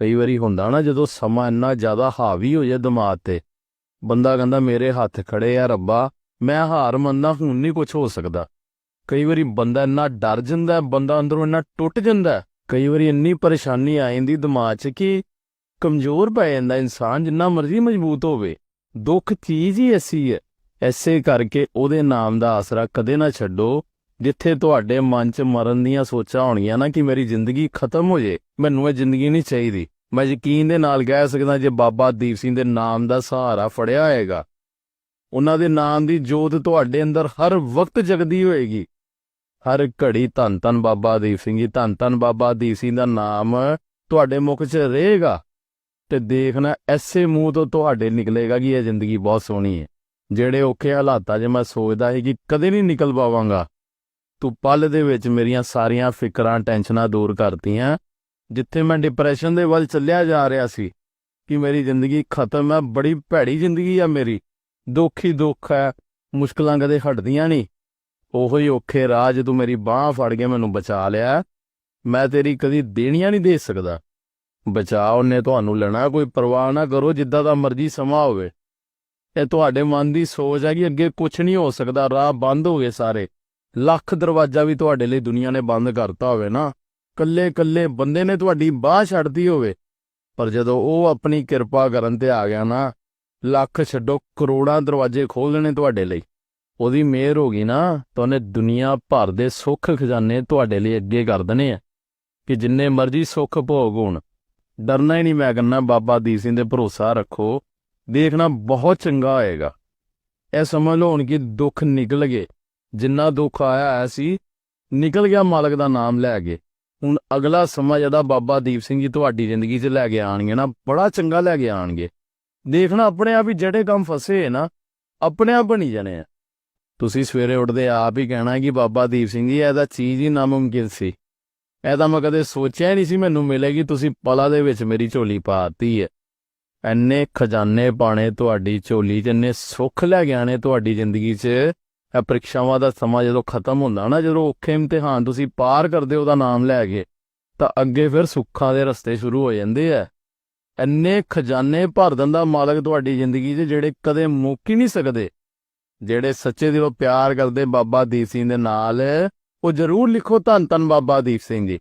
ਕਈ ਵਾਰੀ ਹੁੰਦਾ ਨਾ, ਜਦੋਂ ਸਮਾਂ ਇੰਨਾ ਜ਼ਿਆਦਾ ਹਾਵੀ ਹੋ ਜਾਏ ਦਿਮਾਗ ਤੇ, ਬੰਦਾ ਕਹਿੰਦਾ, ਮੇਰੇ ਹੱਥ ਖੜੇ ਆ ਰੱਬਾ, ਮੈਂ ਹਾਰ ਮੰਨਦਾ, ਹੁਣ ਨਹੀਂ ਕੁਝ ਹੋ ਸਕਦਾ। ਕਈ ਵਾਰੀ ਬੰਦਾ ਇੰਨਾ ਡਰ ਜਾਂਦਾ, ਬੰਦਾ ਅੰਦਰੋਂ ਇੰਨਾ ਟੁੱਟ ਜਾਂਦਾ, ਕਈ ਵਾਰੀ ਇੰਨੀ ਪਰੇਸ਼ਾਨੀ ਆ ਜਾਂਦੀ ਦਿਮਾਗ 'ਚ ਕਿ ਕਮਜ਼ੋਰ ਪੈ ਜਾਂਦਾ ਇਨਸਾਨ, ਜਿੰਨਾ ਮਰਜ਼ੀ ਮਜ਼ਬੂਤ ਹੋਵੇ। ਦੁੱਖ ਚੀਜ਼ ਹੀ ਐਸੀ ਹੈ। ਐਸੇ ਕਰਕੇ ਉਹਦੇ ਨਾਮ ਦਾ ਆਸਰਾ ਕਦੇ ਨਾ ਛੱਡੋ। ਜਿੱਥੇ ਤੁਹਾਡੇ ਮਨ 'ਚ ਮਰਨ ਦੀਆਂ ਸੋਚਾਂ ਹੋਣਗੀਆਂ ਨਾ ਕਿ ਮੇਰੀ ਜ਼ਿੰਦਗੀ ਖਤਮ ਹੋ ਜੇ, ਮੈਨੂੰ ਇਹ ਜ਼ਿੰਦਗੀ ਨਹੀਂ ਚਾਹੀਦੀ। ਮੈਂ ਯਕੀਨ ਦੇ ਨਾਲ ਕਹਿ ਸਕਦਾ ਜੇ ਬਾਬਾ ਦੀਪ ਸਿੰਘ ਦੇ ਨਾਮ ਦਾ ਸਹਾਰਾ ਫੜਿਆ ਹੋਏਗਾ। ਉਹਨਾਂ ਦੇ ਨਾਮ ਦੀ ਜੋਤ ਤੁਹਾਡੇ ਅੰਦਰ ਹਰ ਵਕਤ ਜਗਦੀ ਹੋਏਗੀ। ਹਰ ਘੜੀ ਧੰਨ ਧੰਨ ਬਾਬਾ ਦੀਪ ਸਿੰਘ ਜੀ, ਧੰਨ ਧੰਨ ਬਾਬਾ ਦੀਪ ਸਿੰਘ ਦਾ ਨਾਮ ਤੁਹਾਡੇ ਮੁਖ 'ਚ ਰਹੇਗਾ। ਤੇ ਦੇਖਣਾ ਐਸੇ ਮੂੰਹ ਤੋਂ ਤੁਹਾਡੇ ਨਿਕਲੇਗਾ ਕਿ ਇਹ ਜ਼ਿੰਦਗੀ ਬਹੁਤ ਸੋਹਣੀ ਹੈ। ਜਿਹੜੇ ਔਖੇ ਹਾਲਾਤਾਂ 'ਚ ਮੈਂ ਸੋਚਦਾ ਸੀ ਕਿ ਕਦੇ ਨਹੀਂ ਨਿਕਲ ਪਾਵਾਂਗਾ। ਤੂੰ ਪਲ ਦੇ ਵਿੱਚ ਮੇਰੀਆਂ ਸਾਰੀਆਂ ਫਿਕਰਾਂ, ਟੈਨਸ਼ਨਾਂ ਦੂਰ ਕਰਤੀਆਂ। ਜਿੱਥੇ ਮੈਂ ਡਿਪਰੈਸ਼ਨ ਦੇ ਵੱਲ ਚੱਲਿਆ ਜਾ ਰਿਹਾ ਸੀ ਕਿ ਮੇਰੀ ਜ਼ਿੰਦਗੀ ਖਤਮ ਹੈ ਬੜੀ ਭੈੜੀ ਜ਼ਿੰਦਗੀ ਆ ਮੇਰੀ। ਦੁੱਖ ਹੀ ਦੁੱਖ ਹੈ, ਮੁਸ਼ਕਲਾਂ ਕਦੇ ਹਟਦੀਆਂ ਨਹੀਂ। ਉਹੋ ਹੀ ਔਖੇ ਰਾਹ ਜੇ ਤੂੰ ਮੇਰੀ ਬਾਹ ਫੜ ਕੇ ਮੈਨੂੰ ਬਚਾ ਲਿਆ, ਮੈਂ ਤੇਰੀ ਕਦੀ ਦੇਣੀਆਂ ਨਹੀਂ ਦੇ ਸਕਦਾ। ਬਚਾ ਉਹਨੇ ਤੁਹਾਨੂੰ ਲੈਣਾ, ਕੋਈ ਪਰਵਾਹ ਨਾ ਕਰੋ, ਜਿੱਦਾਂ ਦਾ ਮਰਜ਼ੀ ਸਮਾਂ ਹੋਵੇ। ਇਹ ਤੁਹਾਡੇ ਮਨ ਦੀ ਸੋਚ ਹੈ ਕਿ ਅੱਗੇ ਕੁਝ ਨਹੀਂ ਹੋ ਸਕਦਾ, ਰਾਹ ਬੰਦ ਹੋ ਗਏ ਸਾਰੇ। ਲੱਖ ਦਰਵਾਜ਼ਾ ਵੀ ਤੁਹਾਡੇ ਲਈ ਦੁਨੀਆ ਨੇ ਬੰਦ ਕਰਤਾ ਹੋਵੇ ਨਾ। ਕੱਲੇ ਕੱਲੇ ਬੰਦੇ ਨੇ ਤੁਹਾਡੀ ਬਾਹ ਛੱਡਦੀ ਹੋਵੇ। ਪਰ ਜਦੋਂ ਉਹ ਆਪਣੀ ਕਿਰਪਾ ਕਰਨ ਤੇ ਆ ਗਿਆ ਨਾ, ਲੱਖ ਛੱਡੋ ਕਰੋੜਾਂ ਦਰਵਾਜ਼ੇ ਖੋਲ ਦੇਣੇ ਤੁਹਾਡੇ ਲਈ। ਉਹਦੀ ਮਿਹਰ ਹੋ ਗਈ ਨਾ, ਤਾਂ ਉਹਨੇ ਦੁਨੀਆ ਭਰ ਦੇ ਸੁੱਖ ਖਜ਼ਾਨੇ ਤੁਹਾਡੇ ਲਈ ਅੱਗੇ ਕਰ ਦੇਣੇ ਆ। ਕਿ ਜਿੰਨੇ ਮਰਜ਼ੀ ਸੁੱਖ ਭੋਗ ਹੋਣ। ਡਰਨਾ ਹੀ ਨਹੀਂ ਮੈਂ ਕਹਿੰਦਾ, ਬਾਬਾ ਦੀਪ ਸਿੰਘ ਦੇ ਭਰੋਸਾ ਰੱਖੋ। ਦੇਖਣਾ ਬਹੁਤ ਚੰਗਾ ਹੋਏਗਾ। ਇਹ ਸਮਝ ਲਓ ਹੁਣ ਕਿ ਦੁੱਖ ਨਿਕਲ ਗਏ। ਜਿੰਨਾ ਦੁੱਖ ਆਇਆ ਆਇਆ ਸੀ, ਨਿਕਲ ਗਿਆ ਮਾਲਕ ਦਾ ਨਾਮ ਲੈ ਕੇ। ਹੁਣ ਅਗਲਾ ਸਮਾਂ ਜਿਹਦਾ ਬਾਬਾ ਦੀਪ ਸਿੰਘ ਜੀ ਤੁਹਾਡੀ ਜ਼ਿੰਦਗੀ 'ਚ ਲੈ ਕੇ ਆਣਗੇ ਨਾ, ਬੜਾ ਚੰਗਾ ਲੈ ਕੇ ਆਣਗੇ ਦੇਖਣਾ ਆਪਣੇ ਆਪ ਹੀ ਜਿਹੜੇ ਕੰਮ ਫਸੇ ਨਾ, ਆਪਣੇ ਆਪ ਬਣੀ ਜਾਣੇ ਆ। ਤੁਸੀਂ ਸਵੇਰੇ ਉੱਠਦੇ ਆਪ ਹੀ ਕਹਿਣਾ ਕਿ ਬਾਬਾ ਦੀਪ ਸਿੰਘ ਜੀ ਇਹਦਾ ਚੀਜ਼ ਹੀ ਨਾਮੁਮਕਿਨ ਸੀ। ਇਹ ਮੈਂ ਕਦੇ ਸੋਚਿਆ ਹੀ ਨਹੀਂ ਸੀ ਮੈਨੂੰ ਮਿਲੇਗੀ ਤੁਸੀਂ ਪਲਾ ਦੇ ਵਿੱਚ ਮੇਰੀ ਝੋਲੀ ਪਾਤੀ ਹੈ। ਐਨੇ ਖਜ਼ਾਨੇ ਪਾਣੇ ਤੁਹਾਡੀ ਝੋਲੀ 'ਚ, ਇੰਨੇ ਸੁੱਖ ਲੈ ਕੇ ਆਣੇ ਤੁਹਾਡੀ ਜ਼ਿੰਦਗੀ 'ਚ। ਇਹ ਪ੍ਰੀਖਿਆਵਾਂ ਦਾ ਸਮਾਂ ਜਦੋਂ ਖਤਮ ਹੁੰਦਾ ਨਾ, ਜਦੋਂ ਔਖੇ ਇਮਤਿਹਾਨ ਤੁਸੀਂ ਪਾਰ ਕਰਦੇ ਹੋ ਉਹਦਾ ਨਾਮ ਲੈ ਕੇ, ਤਾਂ ਅੱਗੇ ਫਿਰ ਸੁੱਖਾਂ ਦੇ ਰਸਤੇ ਸ਼ੁਰੂ ਹੋ ਜਾਂਦੇ ਆ। ਇੰਨੇ ਖਜ਼ਾਨੇ ਭਰ ਦਿੰਦਾ ਮਾਲਕ ਤੁਹਾਡੀ ਜ਼ਿੰਦਗੀ 'ਚ ਜਿਹੜੇ ਕਦੇ ਮੁੱਕ ਹੀ ਨਹੀਂ ਸਕਦੇ। ਜਿਹੜੇ ਸੱਚੇ ਦਿਲੋਂ ਪਿਆਰ ਕਰਦੇ ਬਾਬਾ ਦੀਪ ਸਿੰਘ ਦੇ ਨਾਲ, ਉਹ ਜ਼ਰੂਰ ਲਿਖੋ ਧੰਨ ਧੰਨ ਬਾਬਾ ਦੀਪ ਸਿੰਘ ਜੀ।